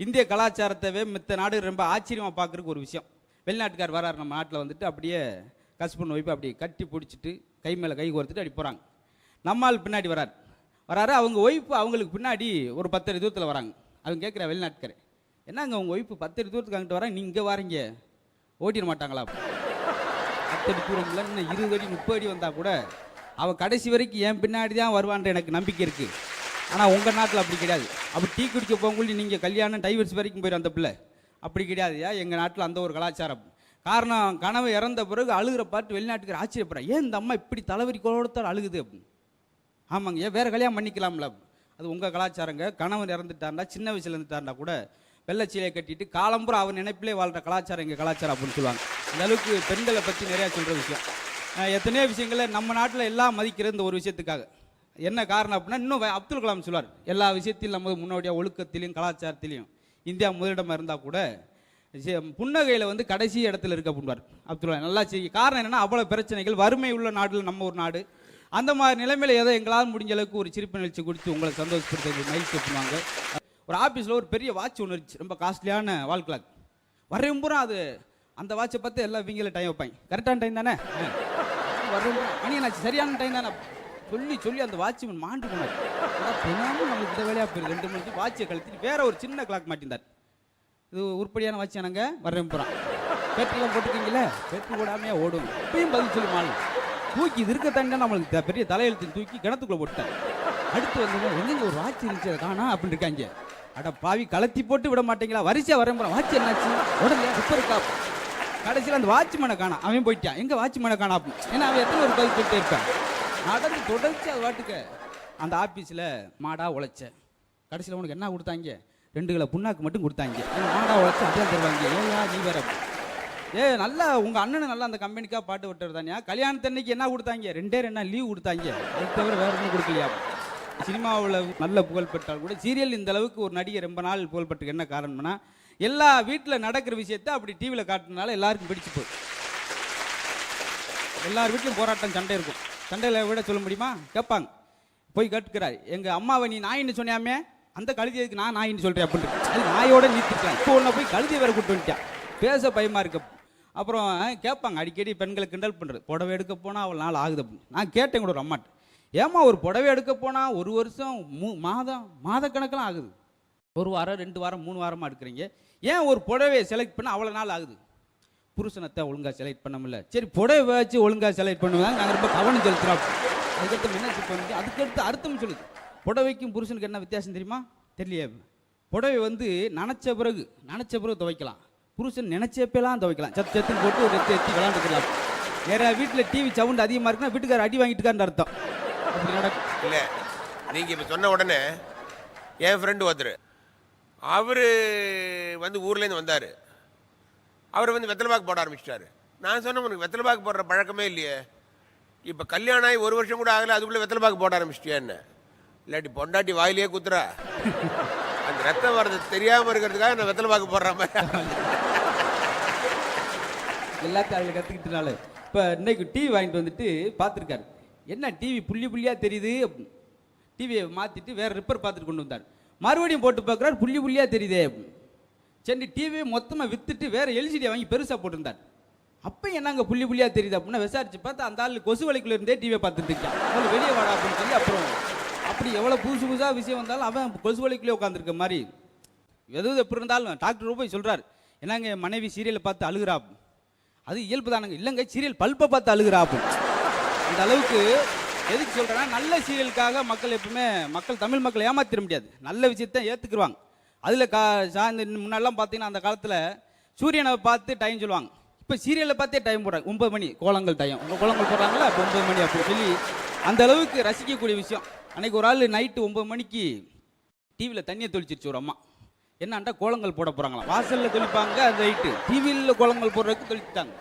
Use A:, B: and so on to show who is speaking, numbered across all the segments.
A: இந்திய கலாச்சாரத்தவே மித்த நாடு ரொம்ப ஆச்சரியமாக பார்க்குறதுக்கு ஒரு விஷயம். வெளிநாட்டுக்கார் வராரு நம்ம நாட்டில் வந்துட்டு அப்படியே கஸ்பன் ஒய்ஃபை அப்படி கட்டி பிடிச்சிட்டு கை மேலே கை கோர்த்துட்டு அப்படி போகிறாங்க நம்மால் பின்னாடி வரார். வராரு அவங்க ஒய்ஃபு அவங்களுக்கு பின்னாடி ஒரு பத்தடி தூரத்தில் வராங்க. அவங்க கேட்குற வெளிநாட்டுக்காரர் என்னங்க உங்கள் ஒய்ஃபு பத்தடி தூரத்துக்கு அங்கிட்டு வராங்க? நீங்கள் இங்கே வாரீங்க. ஓட்டிட மாட்டாங்களா? பத்தடி தூரம் இல்லை இன்னும் இருபது அடி முப்பது அடி வந்தால் கூட அவள் கடைசி வரைக்கும் என் பின்னாடி தான் வருவான்ற எனக்கு நம்பிக்கை இருக்குது ஆனால் உங்கள் நாட்டில் அப்படி கிடையாது. அப்படி டீ குடிக்க போகும்போது நீங்கள் கல்யாணம் டைவர்ஸ் வரைக்கும் போயிடும் அந்த பிள்ளை. அப்படி கிடையாதுயா எங்கள் நாட்டில் அந்த ஒரு கலாச்சாரம். காரணம் கனவு இறந்த பிறகு அழுகிற பாட்டு வெளிநாட்டுக்கு ஆச்சரியப்படுறேன் ஏன் இந்த அம்மா இப்படி தலைவரி கோலத்தால் அழுகுது? அப்படின்னு ஆமாங்க ஏன்? வேறு கல்யாணம் பண்ணிக்கலாம்ல. அது உங்கள் கலாச்சாரங்க. கணவன் இறந்துட்டாருந்தா சின்ன வயசுல இருந்துட்டாருந்தா கூட வெள்ளச்சீலையை கட்டிட்டு காலம்புற அவர் நினைப்பிலே வாழ்கிற கலாச்சாரம் எங்கள் கலாச்சாரம் அப்படின்னு சொல்லுவாங்க. அந்த அளவுக்கு பெண்களை பற்றி நிறையா சொல்கிற விஷயம். எத்தனையோ விஷயங்களை நம்ம நாட்டில் எல்லாம் மதிக்கிற இந்த ஒரு விஷயத்துக்காக. என்ன காரணம் அப்படின்னா இன்னும் அப்துல் கலாம் சொல்லுவார் எல்லா விஷயத்திலும் நம்ம முன்னோடியாக ஒழுக்கத்திலையும் கலாச்சாரத்திலையும் இந்தியா முதலிடமாக இருந்தால் கூட புன்னகையில் வந்து கடைசி இடத்துல இருக்க அப்படின்வார் அப்துல் கலாம். நல்லா செய்ய காரணம் என்னன்னா அவ்வளோ பிரச்சனைகள் வறுமை உள்ள நாட்டில் நம்ம ஒரு நாடு. அந்த மாதிரி நிலைமையில் ஏதோ எங்களால் முடிஞ்ச அளவுக்கு ஒரு சிரிப்பு நிகழ்ச்சி கொடுத்து உங்களை சந்தோஷப்படுத்த மகிழ்ச்சி பண்ணுவாங்க ஒரு ஆஃபீஸில் ஒரு பெரிய வாட்ச் ஒன்று இருந்துச்சு ரொம்ப காஸ்ட்லியான வால் கிளாக் வரையும் பூரா அது அந்த வாட்சை பார்த்து எல்லாம் இவங்கள டைம் வைப்பாங்க. கரெக்டான டைம் தானே? வரும் மணி என்னாச்சு? சரியான டைம் தானே? சொல்லி சொல்லி அந்த வாட்ச்மேன் மாண்டு போனார். தினமும் நம்மளுக்கு இந்த வேலையாக போயிரு ரெண்டு மணிக்கு வாட்சை கழுத்திட்டு வேற ஒரு சின்ன கிளாக் மாட்டிருந்தார். இது உருப்படியான வாட்சி நாங்க வரேன் போகிறான் பெட்ரோலாம் போட்டுக்கீங்களே பெட்ரோல் போடாமையே ஓடும். இப்பயும் பதில் சொல்லி மாலை தூக்கி இது இருக்க தாண்டி நம்மளுக்கு த- பெரிய தலையெழுத்து தூக்கி கிணத்துக்குள்ள போட்டேன் அடுத்து வந்து எங்கெங்க ஒரு வாட்ச் இருந்துச்சு? அதை காணா? அப்படின்னு இருக்காங்க. அட பாவி கலத்தி போட்டு விட மாட்டீங்களா? வரிசையா வரேன் போறான். வாட்ச் என்னாச்சு? உடனே இப்போ இருக்கா கடைசியில் அந்த வாட்ச்மேனை காணா. அவன் போயிட்டான். எங்கே வாட்ச்மேனை காணா? அப்படின்னு. ஏன்னா அவன் எத்தனை ஒரு பதில் சொல்லிட்டே இருக்கான் நடந்து தொடர்ச்சி அது வாட்டுக்க. அந்த ஆஃபீஸில் மாடா உழைச்சேன் கடைசியில் உனக்கு என்ன கொடுத்தாங்க? ரெண்டு கிலோ புண்ணாக்கு மட்டும் கொடுத்தாங்க. மாடாக மாடா உழைச்சி அதான் தருவாங்க. ஏயா நீ வேற. ஏ நல்லா உங்கள் அண்ணனை நல்லா அந்த கம்பெனிக்காக பாட்டு விட்டுறது தானியா கல்யாணத்தன்னைக்கு என்ன கொடுத்தாங்க? ரெண்டே ரெண்டா லீவ் கொடுத்தாங்க. அது தவிர வேற ஒன்றும் கொடுக்கலையா? சினிமாவில் நல்ல புகழ் பெற்றால் கூட சீரியல் இந்த அளவுக்கு ஒரு நடிகை ரொம்ப நாள் புகழ் பெற்றுக்கு என்ன காரணம்னா எல்லா வீட்டில் நடக்கிற விஷயத்த அப்படி டிவியில் காட்டுறதுனால எல்லாருக்கும் பிடிச்சி போகுது. எல்லார் வீட்லையும் போராட்டம் சண்டை இருக்கும். சண்டையில் விட சொல்ல முடியுமா? கேட்பாங்க போய் கேட்டுக்கிறார். எங்கள் அம்மாவை நீ நாயின்னு சொன்னியாமே? அந்த கழுதியதுக்கு நான் நாயின்னு சொல்கிறேன் அப்படின்ட்டு அது நாயோட நீத்திருக்கலாம் இப்போ ஒன்று போய் கழுதி வேற கூட்டு வந்துட்டேன். பேச பயமாக இருக்கு. அப்புறம் கேட்பாங்க அடிக்கடி பெண்களை கிண்டல் பண்ணுறது புடவை எடுக்க போனால் அவள் நாள் ஆகுது அப்படின்னு. நான் கேட்டேன் கூட ஒரு அம்மாட்ட. ஏம்மா ஒரு புடவை எடுக்க போனால் ஒரு வருஷம் மூ மாதம் மாதக்கணக்கெலாம் ஆகுது? ஒரு வாரம் ரெண்டு வாரம் மூணு வாரமாக எடுக்கிறீங்க. ஏன் ஒரு புடவையை செலக்ட் பண்ண அவ்வளோ நாள் ஆகுது? புருஷனத்தை ஒழுங்கா செலக்ட் பண்ண முடியல சரி புடவை வச்சு ஒழுங்கா செலக்ட் பண்ணுவாங்க நாங்கள் ரொம்ப கவனம் செலுத்துறோம். அதுக்கடுத்து என்ன பண்ணி அதுக்கடுத்து அர்த்தம் சொல்லுது. புடவைக்கும் புருஷனுக்கு என்ன வித்தியாசம் தெரியுமா? தெரியலையே. புடவை வந்து நினச்ச பிறகு நினச்ச பிறகு துவைக்கலாம். புருஷன் நினைச்சப்பெல்லாம் துவைக்கலாம். சத்து சத்துன்னு போட்டு ஒரு எத்தி எத்தி விளாண்டுக்கலாம் வேற வீட்டில் டிவி சவுண்ட் அதிகமாக இருக்குன்னா வீட்டுக்காரர் அடி வாங்கிட்டு அர்த்தம். அப்படி நடக்கும்.
B: இல்லை நீங்கள் இப்போ சொன்ன உடனே என் ஃப்ரெண்டு ஒருத்தர். அவர் வந்து ஊர்லேருந்து வந்தார். அவர் வந்து வெத்தலை பாக்கு போட ஆரம்பிச்சிட்டாரு. நான் சொன்னேன் உனக்கு வெத்தலை பாக்கு போடுற பழக்கமே இல்லையே. இப்போ கல்யாணம் ஆகி ஒரு வருஷம் கூட ஆகலை அதுக்குள்ளே வெத்தலை பாக்கு போட ஆரம்பிச்சிட்டியா என்ன? இல்லாட்டி பொண்டாட்டி வாயிலேயே குத்துறா. அந்த ரத்தம் வர்றது தெரியாமல் இருக்கிறதுக்காக நான் வெத்தலை பாக்கு போடுற மாதிரி
A: எல்லாத்தையும் அதில் கற்றுக்கிட்டனால இப்போ இன்னைக்கு டிவி வாங்கிட்டு வந்துட்டு பார்த்துருக்காரு என்ன டிவி புள்ளி புள்ளியாக தெரியுது? டிவியை மாற்றிட்டு வேறு ரிப்பேர் பார்த்துட்டு கொண்டு வந்தார். மறுபடியும் போட்டு பார்க்குறாரு புள்ளி புள்ளியாக தெரியுதே. சரி டிவியை மொத்தமாக விற்றுட்டு வேறு எல்ஜிடியை வாங்கி பெருசாக போட்டிருந்தார். அப்போ என்னங்க புள்ளி புள்ளியாக தெரியுது அப்படின்னா விசாரிச்சு பார்த்தா அந்த ஆள் கொசு வலைக்குள்ள இருந்தே டிவியை பார்த்துட்டு இருக்கான். அவன் வெளியே வாடா அப்படின்னு சொல்லி அப்புறம் அப்படி எவ்வளோ புதுசு புதுசாக விஷயம் வந்தாலும் அவன் கொசு வலைக்குள்ளே உட்காந்துருக்க மாதிரி. எதுவும் எப்படி இருந்தாலும் டாக்டர் போய் சொல்கிறார் என்னங்க என் மனைவி சீரியலை பார்த்து அழுகிறா? அது இயல்பு தானுங்க. இல்லைங்க சீரியல் பல்பை பார்த்து அழுகிறா அந்த அளவுக்கு எதுக்கு சொல்கிறேன்னா நல்ல சீரியலுக்காக மக்கள் எப்பவுமே மக்கள் தமிழ் மக்களை ஏமாத்திட முடியாது. நல்ல விஷயத்தை ஏற்றுக்குருவாங்க அதில் கா சார்ந்து முன்னாடிலாம் பார்த்தீங்கன்னா அந்த காலத்தில் சூரியனை பார்த்து டைம் சொல்லுவாங்க. இப்போ சீரியலை பார்த்தே டைம் போடுறாங்க. ஒன்பது மணி கோலங்கள் டைம் உங்கள் கோலங்கள் போடுறாங்களா இப்போ ஒன்பது மணி அப்படின்னு சொல்லி அந்த அளவுக்கு ரசிக்கக்கூடிய விஷயம். அன்னைக்கு ஒரு ஆள் நைட்டு ஒன்பது மணிக்கு டிவியில் தண்ணியை தொளிச்சிருச்சு ஒரு அம்மா. என்னான்டா கோலங்கள் போட போகிறாங்களாம் வாசலில் தொளிப்பாங்க அந்த நைட்டு டிவியில் கோலங்கள் போடுறதுக்கு தொளிச்சிட்டாங்க.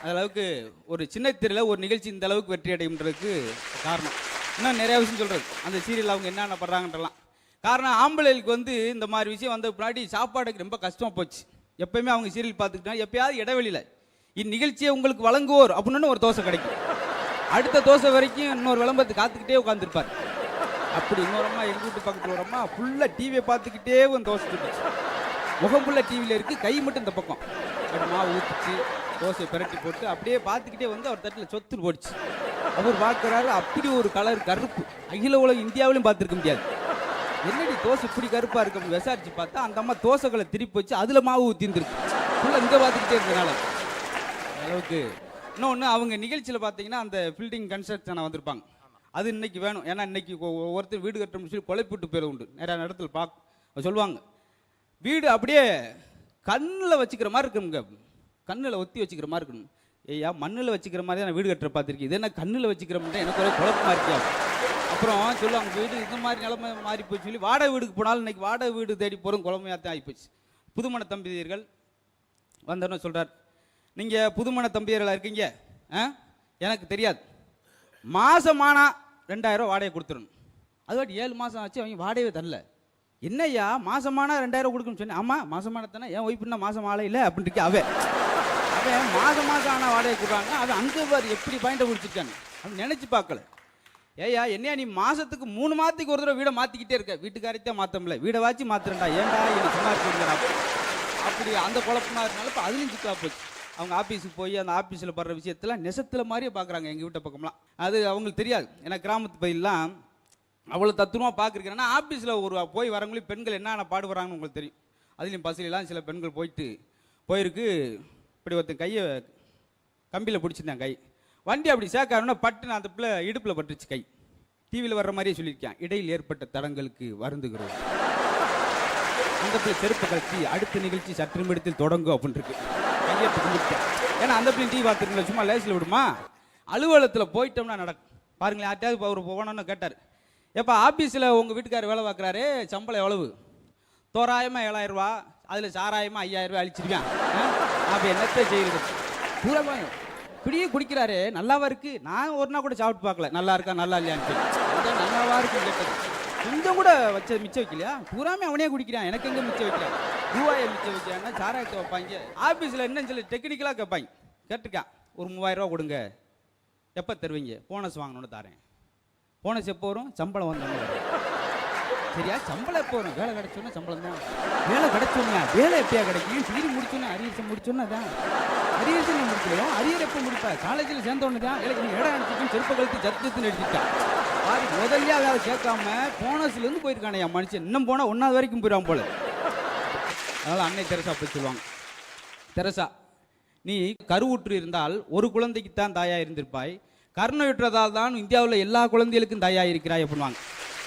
A: அந்த அளவுக்கு ஒரு சின்ன திரையில் ஒரு நிகழ்ச்சி இந்த அளவுக்கு வெற்றி அடையுன்றதுக்கு காரணம். இன்னும் நிறைய விஷயம் சொல்கிறது அந்த சீரியல் அவங்க என்னென்ன படுறாங்கன்றலாம் காரணம் ஆம்பளைகளுக்கு வந்து இந்த மாதிரி விஷயம் வந்த பின்னாடி சாப்பாடுக்கு ரொம்ப கஷ்டமாக போச்சு. எப்பயுமே அவங்க சீரியல் பார்த்துக்கிட்டா எப்பயாவது இடைவெளியில் இந்நிகழ்ச்சியை உங்களுக்கு வழங்குவோர் அப்படின்னு ஒரு தோசை கிடைக்கும். அடுத்த தோசை வரைக்கும் இன்னொரு விளம்பரத்தை காத்துக்கிட்டே உட்காந்துருப்பார் அப்படி இன்னொரு அம்மா எங்கள் வீட்டு பக்கத்தில் ஒரு அம்மா ஃபுல்லாக டிவியை பார்த்துக்கிட்டே வந்து தோசை சுட்டுச்சு. ஃபுல்லாக டிவியில் இருக்குது கை மட்டும் இந்த பக்கம். அப்படி மாவு ஊற்றிச்சு தோசை பிரட்டி போட்டு அப்படியே பார்த்துக்கிட்டே வந்து அவர் தட்டில் சொத்து போடுச்சு. அவர் பார்க்குறாரு அப்படி ஒரு கலர் கருப்பு. அகில உலகம் இந்தியாவிலும் பார்த்துருக்க முடியாது. என்னடி தோசை இப்படி கருப்பா இருக்கு விசாரிச்சு பார்த்தா அந்த அம்மா தோசைகளை திருப்பி வச்சு அதுல மாவு ஊத்திருந்துருக்கு. ஃபுல்லாக இங்கே பார்த்துக்கிட்டே இருக்கனால. அளவுக்கு. இன்னொன்று அவங்க நிகழ்ச்சியில் பார்த்தீங்கன்னா அந்த பில்டிங் கன்ஸ்ட்ரக்ஷனை வந்திருப்பாங்க. அது இன்னைக்கு வேணும். ஏன்னா இன்னைக்கு ஒ- ஒவ்வொருத்தர் வீடு கட்டணும்னு சொல்லி குழப்பிட்டு போயிட உண்டு. நிறைய இடத்துல பார்க்க சொல்லுவாங்க. வீடு அப்படியே கண்ணில் வச்சுக்கிற மாதிரி இருக்கணுங்க கண்ணில் ஒத்தி வச்சுக்கிற மாதிரி இருக்கணும். ஐயா மண்ணில் வச்சுக்கிற மாதிரி தான் நான் வீடு கட்டுற பார்த்துருக்கேன் இது என்ன கண்ணில் வச்சுக்கிற மாதிரி எனக்கு ஒரே குழப்பமா இருக்கியா அப்புறம் சொல்லுவாங்க வீடு இந்த மாதிரி நிலைமை மாறி போச்சு சொல்லி வாடகை வீடுக்கு போனாலும் இன்னைக்கு வாடகை வீடு தேடி போகிறோம் குழம்பையாக தான் ஆகிப்போச்சு புதுமண தம்பதியர்கள் வந்தோன்னு சொல்கிறார் நீங்கள் புதுமண தம்பியர்களாக இருக்கீங்க? ஆ? எனக்கு தெரியாது. மாதமானா ரெண்டாயிரம் வாடகை கொடுத்துடணும். அது வாட்டி ஏழு மாதம் ஆச்சு அவங்க வாடகையே தரல. என்னய்யா மாதமானா ரெண்டாயிரம் கொடுக்கணும்னு சொன்னேன் ஆமாம் மாதமான தானே என் ஒய்ஃப்னா மாதம் ஆளை இல்லை அப்படின்னு இருக்கே அவன். அவன் மாதம் மாதம் ஆனால் வாடகை கொடுக்குறாங்க அவன் அங்கே பாரு எப்படி பாயிண்ட்டை குடிச்சிருக்காங்க அவன் நினச்சி பார்க்கல. ஏய்யா என்னையா நீ மாசத்துக்கு மூணு மாதத்துக்கு ஒரு தடவை வீடை மாற்றிக்கிட்டே இருக்க? வீட்டுக்காரத்தையே மாற்றமில்ல வீடை வாச்சு மாத்திரண்டா ஏன்டா எனக்கு சும்மா அப்படி அந்த குழப்பமா இருந்தாலும் இப்போ அதுலேயும் சிக்கலா போச்சு. அவங்க ஆஃபீஸுக்கு போய் அந்த ஆஃபீஸில் படுற விஷயத்தெல்லாம் நெசத்தில் மாதிரியே பார்க்குறாங்க எங்கள் வீட்டை பக்கம்லாம். அது அவங்களுக்கு தெரியாது. ஏன்னா கிராமத்து பயிலாம் அவ்வளோ தத்துரமாக பார்க்குறேன் ஆஃபீஸில் ஒரு போய் வரவங்களையும் பெண்கள் என்னென்ன பாடுபடுறாங்கன்னு உங்களுக்கு தெரியும். அதுலேயும் பஸ்ஸிலலாம் சில பெண்கள் போயிட்டு போயிருக்கு. இப்படி ஒருத்தன் கையை கம்பியில் பிடிச்சிருந்தேன் கை. வண்டி அப்படி சேர்க்காருன்னா பட்டுன்னு அந்த பிள்ளை இடுப்பில் பட்டுச்சு கை. டிவியில் வர்ற மாதிரியே சொல்லியிருக்கேன். இடையில் ஏற்பட்ட தடங்களுக்கு வருந்துகிறோம். அந்த பிள்ளை செருப்பு கழிச்சு அடுத்த நிகழ்ச்சி சற்று நிமிடத்தில் தொடங்கும் அப்படின்னு இருக்கு ஏன்னா அந்த பிள்ளை டிவி பார்த்துருக்கல சும்மா லேசில் விடுமா? அலுவலகத்தில் போயிட்டோம்னா நடக்கும் பாருங்களேன் யார்ட்டையாவது அவர் போகணும்னு கேட்டார். எப்போ ஆஃபீஸில் உங்கள் வீட்டுக்காரர் வேலை பார்க்குறாரு சம்பளம் எவ்வளவு? தோராயமாக ஏழாயிரரூவா அதில் சாராயமாக ஐயாயிரம் ரூபாய் அழிச்சிருக்கான். அப்போ என்னத்தை செய்யுது பூரா இப்படியே குடிக்கிறாரு. நல்லாவா இருக்கு? நான் ஒரு நாள் கூட சாப்பிட்டு பார்க்கல. நல்லா இருக்கா? நல்லா இல்லையான்னு நல்லாவா இருக்கு கேட்டது. கொஞ்சம் கூட வச்ச மிச்சம் வைக்கலையா? பூராமே அவனே குடிக்கிறான். எனக்கு எங்க மிச்சம் வைக்கிறான் ரூபாயை மிச்சம் வைக்கிறான்னா சாராயத்தை வைப்பாங்க. ஆஃபீஸில் என்ன சில டெக்னிக்கலாக கேட்பாங்க கேட்டிருக்கான். ஒரு மூவாயிரம் ரூபா கொடுங்க. எப்போ தருவீங்க? போனஸ் வாங்கணும்னு தரேன். போனஸ் எப்போ வரும்? சம்பளம் வந்தோன்னு வரும் சரியா? சம்பளம் எப்போ வரும்? வேலை கிடைச்சோன்னா சம்பளம் தான். வேலை கிடைச்சோன்னா வேலை எப்படியா கிடைக்கும்? டிகிரி முடிச்சோன்னா அரியர்ஸை முடிச்சோன்னா தான் அரியர் நீ முடிக்கலையோ அரியர் எப்போ முடிப்பேன் காலேஜில் சேர்ந்த உடனே தான் எனக்கு நீ இடம் அனுப்பிச்சு செருப்பு கழுத்து ஜத்துன்னு எடுத்துட்டான் பாரு முதல்ல அதை சேர்க்காம போனஸ்லேருந்து போயிருக்கானே என் மனுஷன். இன்னும் போனால் ஒன்றாவது வரைக்கும் போயிடுவான் போல. அதனால் அன்னை தெரசா போய் சொல்லுவாங்க. தெரசா நீ கருவுற்று இருந்தால் ஒரு குழந்தைக்கு தான் தாயா இருந்திருப்பாய். கருணையுற்றதால் தான் இந்தியாவில் எல்லா குழந்தைகளுக்கும் தாயா இருக்கிறாய் அப்படிவாங்க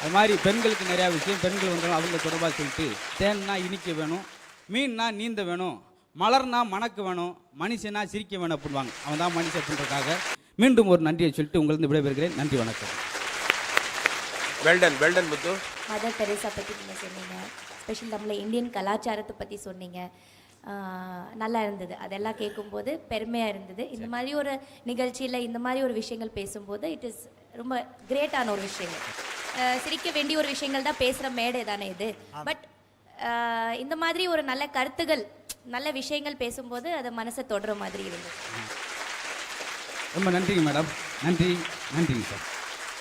A: அது மாதிரி பெண்களுக்கு நிறையா விஷயம். பெண்கள் வந்தாலும் அவங்க தொடர்பாக சொல்லிட்டு தேன்னா இனிக்க வேணும் மீன்னா நீந்த வேணும். மலர்னா மணக்க வேணும் மனுஷனா சிரிக்க வேணும் அப்படின்வாங்க. அவன் தான் மனுஷன் அப்படின்றதுக்காக மீண்டும் ஒரு நன்றியை சொல்லிட்டு உங்களிருந்து விடைபெறுகிறேன். நன்றி வணக்கம்.
B: Well done well done Muthu.
C: Mother Teresa பற்றி நீங்கள் சொன்னீங்க. ஸ்பெஷல் நம்மள இந்தியன் கலாச்சாரத்தை பற்றி சொன்னீங்க. நல்லா இருந்தது. அதெல்லாம் கேட்கும்போது பெருமையாக இருந்தது. இந்த மாதிரி ஒரு நிகழ்ச்சியில் இந்த மாதிரி ஒரு விஷயங்கள் பேசும்போது இட் இஸ் ரொம்ப கிரேட்டான ஒரு விஷயங்கள். சிரிக்க வேண்டிய ஒரு விஷயங்கள் தான் பேசுகிற மேடை தானே இது. பட் இந்த மாதிரி ஒரு நல்ல கருத்துகள் நல்ல விஷயங்கள் பேசும்போது அது மனசை தொடுற மாதிரி இருந்தது.
A: ரொம்ப நன்றிங்க மேடம். நன்றி நன்றிங்க சார்.